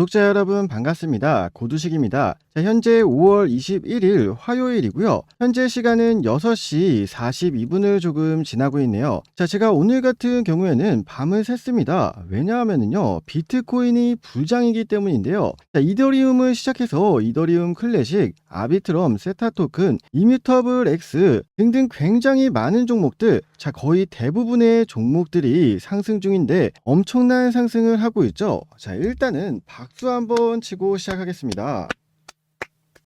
구독자 여러분 반갑습니다. 고두식입니다. 자, 현재 5월 21일 화요일이고요. 현재 시간은 6시 42분을 조금 지나고 있네요. 자, 제가 오늘 같은 경우에는 밤을 샜습니다. 왜냐하면요. 비트코인이 불장이기 때문인데요. 자, 이더리움을 시작해서 이더리움 클래식, 아비트럼, 세타 토큰, 이뮤터블 X 등등 굉장히 많은 종목들, 자, 거의 대부분의 종목들이 상승 중인데 엄청난 상승을 하고 있죠. 자, 일단은 박수 한번 치고 시작하겠습니다.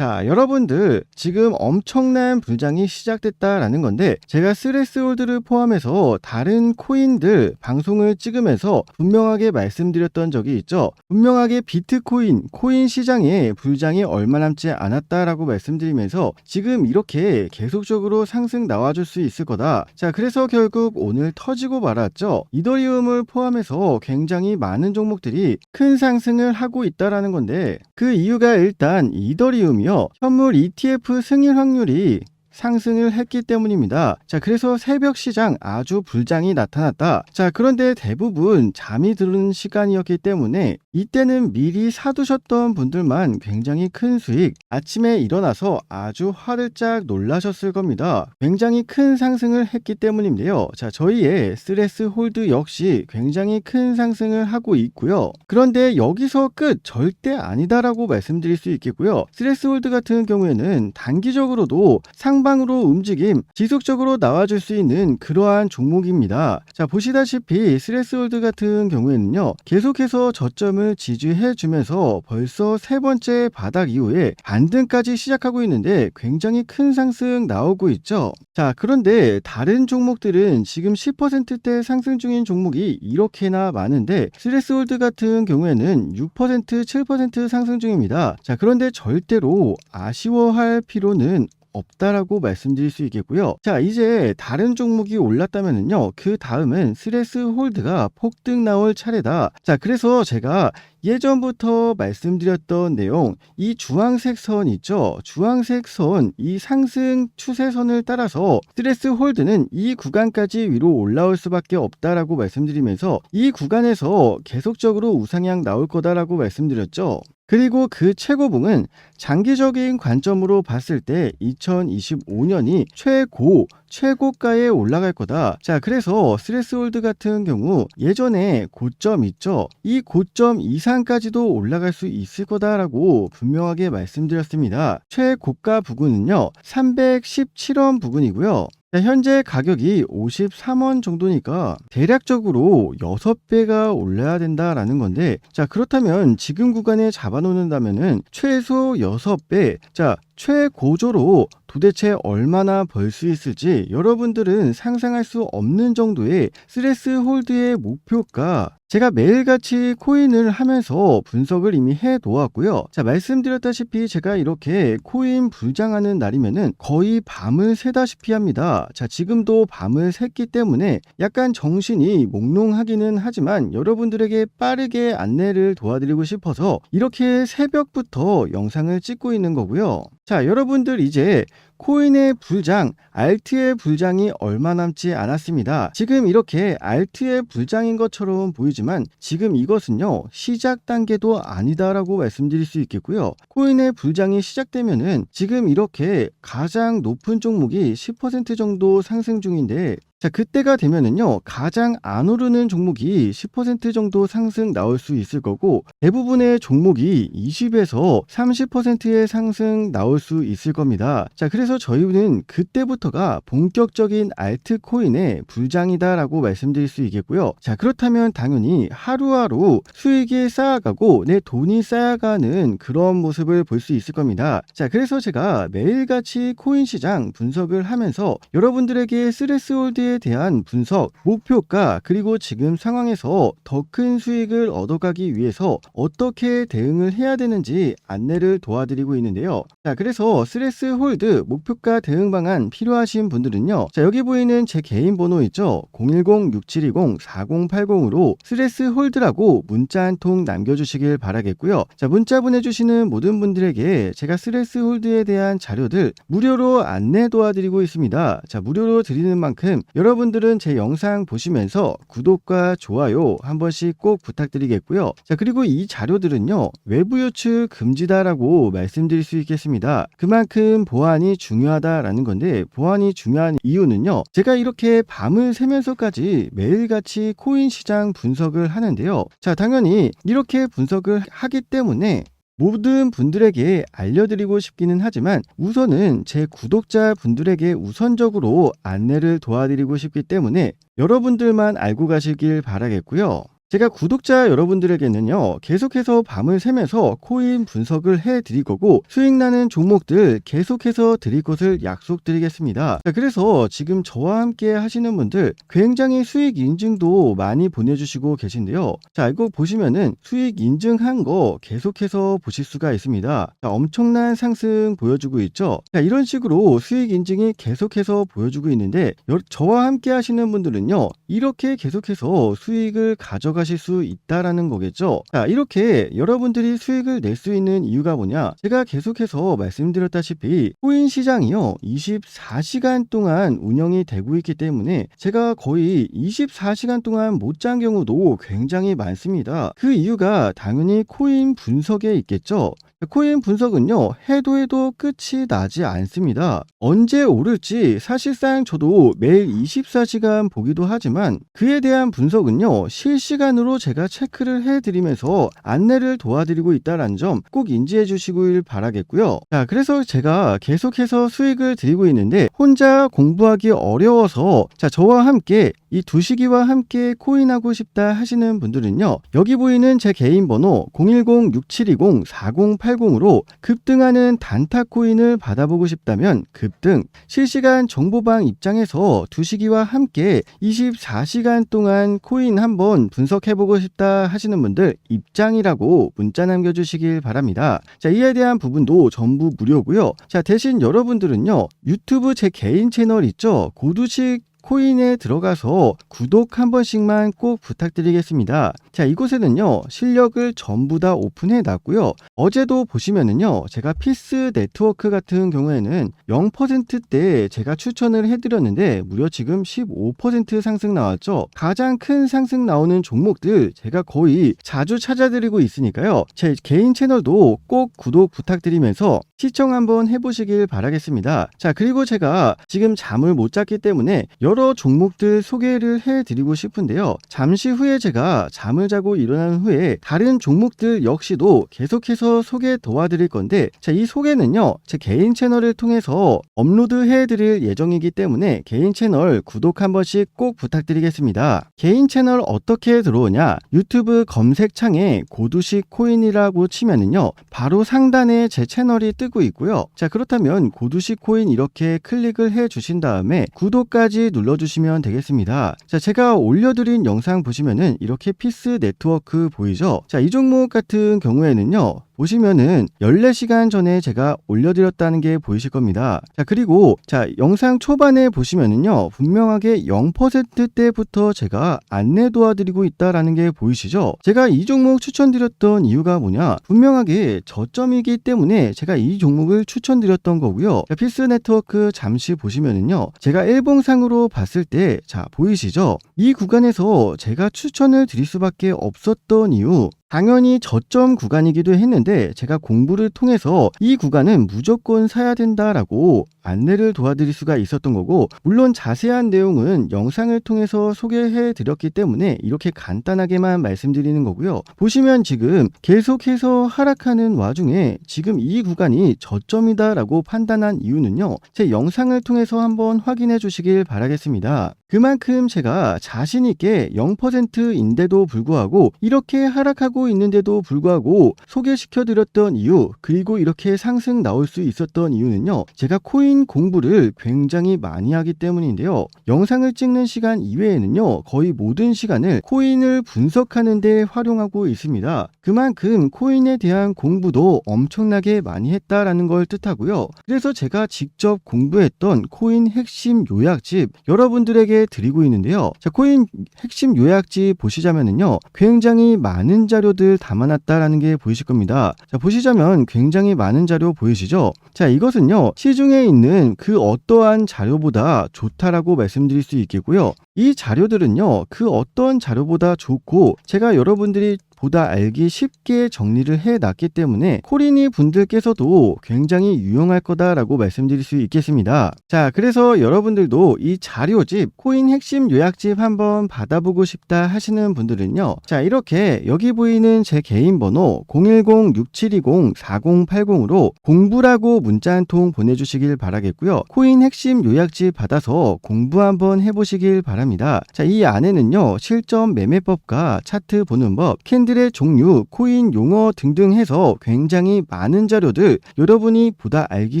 자, 여러분들 지금 엄청난 불장이 시작됐다라는 건데 제가 스레스홀드를 포함해서 다른 코인들 방송을 찍으면서 분명하게 말씀드렸던 적이 있죠. 분명하게 비트코인, 코인 시장에 불장이 얼마 남지 않았다라고 말씀드리면서 지금 이렇게 계속적으로 상승 나와줄 수 있을 거다. 자, 그래서 결국 오늘 터지고 말았죠. 이더리움을 포함해서 굉장히 많은 종목들이 큰 상승을 하고 있다라는 건데 그 이유가 일단 이더리움이요. 현물 ETF 승인 확률이 상승을 했기 때문입니다. 자, 그래서 새벽 시장 아주 불장이 나타났다. 자, 그런데 대부분 잠이 드는 시간이었기 때문에 이때는 미리 사두셨던 분들만 굉장히 큰 수익, 아침에 일어나서 아주 화들짝 놀라셨을 겁니다. 굉장히 큰 상승을 했기 때문인데요. 자, 저희의 스트레스 홀드 역시 굉장히 큰 상승을 하고 있고요. 그런데 여기서 끝 절대 아니다라고 말씀드릴 수 있겠고요. 스트레스 홀드 같은 경우에는 단기적으로도 상 방으로 움직임, 지속적으로 나와줄 수 있는 그러한 종목입니다. 자, 보시다시피 스트레스 홀드 같은 경우에는요. 계속해서 저점을 지지해 주면서 벌써 세 번째 바닥 이후에 반등까지 시작하고 있는데 굉장히 큰 상승 나오고 있죠. 자, 그런데 다른 종목들은 지금 10%대 상승 중인 종목이 이렇게나 많은데 스트레스홀드 같은 경우에는 6% 7% 상승 중입니다. 자, 그런데 절대로 아쉬워할 필요는 없다라고 말씀드릴 수 있겠고요. 자, 이제 다른 종목이 올랐다면은요. 그 다음은 스레스 홀드가 폭등 나올 차례다. 자, 그래서 제가 예전부터 말씀드렸던 내용, 이 주황색 선 있죠? 주황색 선, 이 상승 추세선을 따라서 스트레스 홀드는 이 구간까지 위로 올라올 수밖에 없다라고 말씀드리면서 이 구간에서 계속적으로 우상향 나올 거다라고 말씀드렸죠. 그리고 그 최고봉은 장기적인 관점으로 봤을 때 2025년이 최고, 최고가에 올라갈 거다. 자, 그래서 스트레스 홀드 같은 경우 예전에 고점 있죠? 이 고점 이상까지도 올라갈 수 있을 거다라고 분명하게 말씀드렸습니다. 최고가 부근은요, 317원 부근이고요. 자, 현재 가격이 53원 정도니까 대략적으로 6배가 올라야 된다라는 건데 자 그렇다면 지금 구간에 잡아놓는다면은 최소 6배 자 최고조로 도대체 얼마나 벌 수 있을지 여러분들은 상상할 수 없는 정도의 스트레스 홀드의 목표가 제가 매일같이 코인을 하면서 분석을 이미 해 놓았고요. 자, 말씀드렸다시피 제가 이렇게 코인 불장하는 날이면은 거의 밤을 새다시피 합니다. 자, 지금도 밤을 샜기 때문에 약간 정신이 몽롱하기는 하지만 여러분들에게 빠르게 안내를 도와드리고 싶어서 이렇게 새벽부터 영상을 찍고 있는 거고요. 자, 여러분들 이제 코인의 불장, 알트의 불장이 얼마 남지 않았습니다. 지금 이렇게 알트의 불장인 것처럼 보이지만 지금 이것은요, 시작 단계도 아니다라고 말씀드릴 수 있겠고요. 코인의 불장이 시작되면은 지금 이렇게 가장 높은 종목이 10% 정도 상승 중인데 자, 그때가 되면은요, 가장 안 오르는 종목이 10% 정도 상승 나올 수 있을 거고, 대부분의 종목이 20에서 30%의 상승 나올 수 있을 겁니다. 자, 그래서 저희는 그때부터가 본격적인 알트코인의 불장이다라고 말씀드릴 수 있겠고요. 자, 그렇다면 당연히 하루하루 수익이 쌓아가고 내 돈이 쌓아가는 그런 모습을 볼 수 있을 겁니다. 자, 그래서 제가 매일같이 코인 시장 분석을 하면서 여러분들에게 스트레스 홀드 에 대한 분석, 목표가, 그리고 지금 상황에서 더 큰 수익을 얻어가기 위해서 어떻게 대응을 해야 되는지 안내를 도와드리고 있는데요. 자, 그래서 스트레스 홀드 목표가 대응 방안 필요하신 분들은요. 자, 여기 보이는 제 개인 번호 있죠? 010-6720-4080으로 스트레스 홀드라고 문자 한 통 남겨주시길 바라겠고요. 자, 문자 보내주시는 모든 분들에게 제가 스트레스 홀드에 대한 자료들 무료로 안내 도와드리고 있습니다. 자, 무료로 드리는 만큼 여러분들은 제 영상 보시면서 구독과 좋아요 한 번씩 꼭 부탁드리겠고요. 자, 그리고 이 자료들은요, 외부 유출 금지다라고 말씀드릴 수 있겠습니다. 그만큼 보안이 중요하다라는 건데, 보안이 중요한 이유는요, 제가 이렇게 밤을 새면서까지 매일같이 코인 시장 분석을 하는데요. 자, 당연히 이렇게 분석을 하기 때문에 모든 분들에게 알려드리고 싶기는 하지만 우선은 제 구독자 분들에게 우선적으로 안내를 도와드리고 싶기 때문에 여러분들만 알고 가시길 바라겠고요. 제가 구독자 여러분들에게는요, 계속해서 밤을 새면서 코인 분석을 해 드릴 거고, 수익 나는 종목들 계속해서 드릴 것을 약속드리겠습니다. 자, 그래서 지금 저와 함께 하시는 분들 굉장히 수익 인증도 많이 보내주시고 계신데요. 자, 이거 보시면은 수익 인증한 거 계속해서 보실 수가 있습니다. 자, 엄청난 상승 보여주고 있죠. 자, 이런 식으로 수익 인증이 계속해서 보여주고 있는데, 여- 저와 함께 하시는 분들은요, 이렇게 계속해서 수익을 가져가 실 수 있다라는 거겠죠. 자, 이렇게 여러분들이 수익을 낼 수 있는 이유가 뭐냐? 제가 계속해서 말씀드렸다시피 코인 시장이요. 24시간 동안 운영이 되고 있기 때문에 제가 거의 24시간 동안 못 잔 경우도 굉장히 많습니다. 그 이유가 당연히 코인 분석에 있겠죠. 코인 분석은요, 해도 해도 끝이 나지 않습니다. 언제 오를지 사실상 저도 매일 24시간 보기도 하지만 그에 대한 분석은요, 실시간으로 제가 체크를 해드리면서 안내를 도와드리고 있다는 점 꼭 인지해 주시길 바라겠고요. 자, 그래서 제가 계속해서 수익을 드리고 있는데 혼자 공부하기 어려워서 자, 저와 함께 이 두 시기와 함께 코인하고 싶다 하시는 분들은요, 여기 보이는 제 개인 번호 010-6720-4080으로 급등하는 단타 코인을 받아보고 싶다면 급등, 실시간 정보방 입장에서 두 시기와 함께 24시간 동안 코인 한번 분석해보고 싶다 하시는 분들 입장이라고 문자 남겨주시길 바랍니다. 자, 이에 대한 부분도 전부 무료고요. 자, 대신 여러분들은요, 유튜브 제 개인 채널 있죠? 고두식 코인에 들어가서 구독 한 번씩만 꼭 부탁드리겠습니다. 자, 이곳에는요, 실력을 전부 다 오픈해 놨고요. 어제도 보시면은요, 제가 피스 네트워크 같은 경우에는 0%대 제가 추천을 해드렸는데, 무려 지금 15% 상승 나왔죠. 가장 큰 상승 나오는 종목들 제가 거의 자주 찾아드리고 있으니까요. 제 개인 채널도 꼭 구독 부탁드리면서 시청 한번 해보시길 바라겠습니다. 자, 그리고 제가 지금 잠을 못 잤기 때문에 여러 종목들 소개를 해드리고 싶은데요. 잠시 후에 제가 잠을 자고 일어난 후에 다른 종목들 역시도 계속해서 소개 도와드릴 건데, 자, 이 소개는요, 제 개인 채널을 통해서 업로드 해드릴 예정이기 때문에 개인 채널 구독 한 번씩 꼭 부탁드리겠습니다. 개인 채널 어떻게 들어오냐? 유튜브 검색창에 고두식 코인이라고 치면은요, 바로 상단에 제 채널이 뜨고 있고요. 자, 그렇다면 고두식 코인 이렇게 클릭을 해 주신 다음에 구독까지 눌러주시면 되겠습니다. 자, 제가 올려드린 영상 보시면은 이렇게 피스 네트워크 보이죠? 자, 이 종목 같은 경우에는요, 보시면은 14시간 전에 제가 올려드렸다는 게 보이실 겁니다. 자, 그리고 자, 영상 초반에 보시면은요, 분명하게 0%대부터 제가 안내 도와드리고 있다라는 게 보이시죠? 제가 이 종목 추천드렸던 이유가 뭐냐? 분명하게 저점이기 때문에 제가 이 종목을 추천드렸던 거고요. 자, 피스 네트워크 잠시 보시면은요, 제가 일봉상으로 봤을 때, 자, 보이시죠? 이 구간에서 제가 추천을 드릴 수밖에 없었던 이유, 당연히 저점 구간이기도 했는데 제가 공부를 통해서 이 구간은 무조건 사야 된다라고 안내를 도와드릴 수가 있었던 거고 물론 자세한 내용은 영상을 통해서 소개해 드렸기 때문에 이렇게 간단하게만 말씀드리는 거고요. 보시면 지금 계속해서 하락하는 와중에 지금 이 구간이 저점이다라고 판단한 이유는요. 제 영상을 통해서 한번 확인해 주시길 바라겠습니다. 그만큼 제가 자신 있게 0%인데도 불구하고 이렇게 하락하고 있는데도 불구하고 소개시켜 드렸던 이유 그리고 이렇게 상승 나올 수 있었던 이유는요. 제가 코인 공부를 굉장히 많이 하기 때문인데요. 영상을 찍는 시간 이외에는요. 거의 모든 시간을 코인을 분석하는 데 활용하고 있습니다. 그만큼 코인에 대한 공부도 엄청나게 많이 했다라는 걸 뜻하고요. 그래서 제가 직접 공부했던 코인 핵심 요약집 여러분들에게 함께 드리고 있는데요. 자, 코인 핵심 요약지 보시자면은요. 굉장히 많은 자료들 담아놨다라는 게 보이실 겁니다. 자, 보시자면 굉장히 많은 자료 보이시죠? 자, 이것은요. 시중에 있는 그 어떠한 자료보다 좋다라고 말씀드릴 수 있겠고요. 이 자료들은요. 그 어떤 자료보다 좋고 제가 여러분들이 보다 알기 쉽게 정리를 해 놨기 때문에 코리니 분들께서도 굉장히 유용할 거다라고 말씀드릴 수 있겠습니다. 자, 그래서 여러분들도 이 자료집, 코인 핵심 요약집 한번 받아보고 싶다 하시는 분들은요. 자, 이렇게 여기 보이는 제 개인 번호 010-6720-4080으로 공부라고 문자 한 통 보내주시길 바라겠고요. 코인 핵심 요약집 받아서 공부 한번 해보시길 바랍니다. 자, 이 안에는요. 실전 매매법과 차트 보는 법, 캔들 의 종류, 코인 용어 등등 해서 굉장히 많은 자료들 여러분이 보다 알기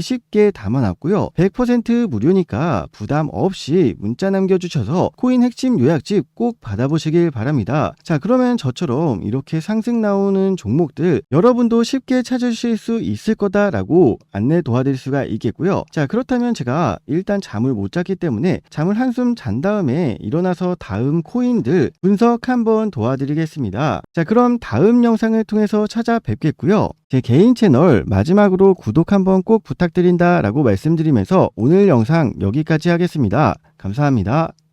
쉽게 담아놨고요. 100% 무료니까 부담 없이 문자 남겨주셔서 코인 핵심 요약집 꼭 받아보시길 바랍니다. 자, 그러면 저처럼 이렇게 상승 나오는 종목들 여러분도 쉽게 찾으실 수 있을 거다라고 안내 도와드릴 수가 있겠고요. 자, 그렇다면 제가 일단 잠을 못 잤기 때문에 잠을 한숨 잔 다음에 일어나서 다음 코인들 분석 한번 도와드리겠습니다. 자, 그럼 다음 영상을 통해서 찾아뵙겠고요. 제 개인 채널 마지막으로 구독 한번 꼭 부탁드린다 라고 말씀드리면서 오늘 영상 여기까지 하겠습니다. 감사합니다.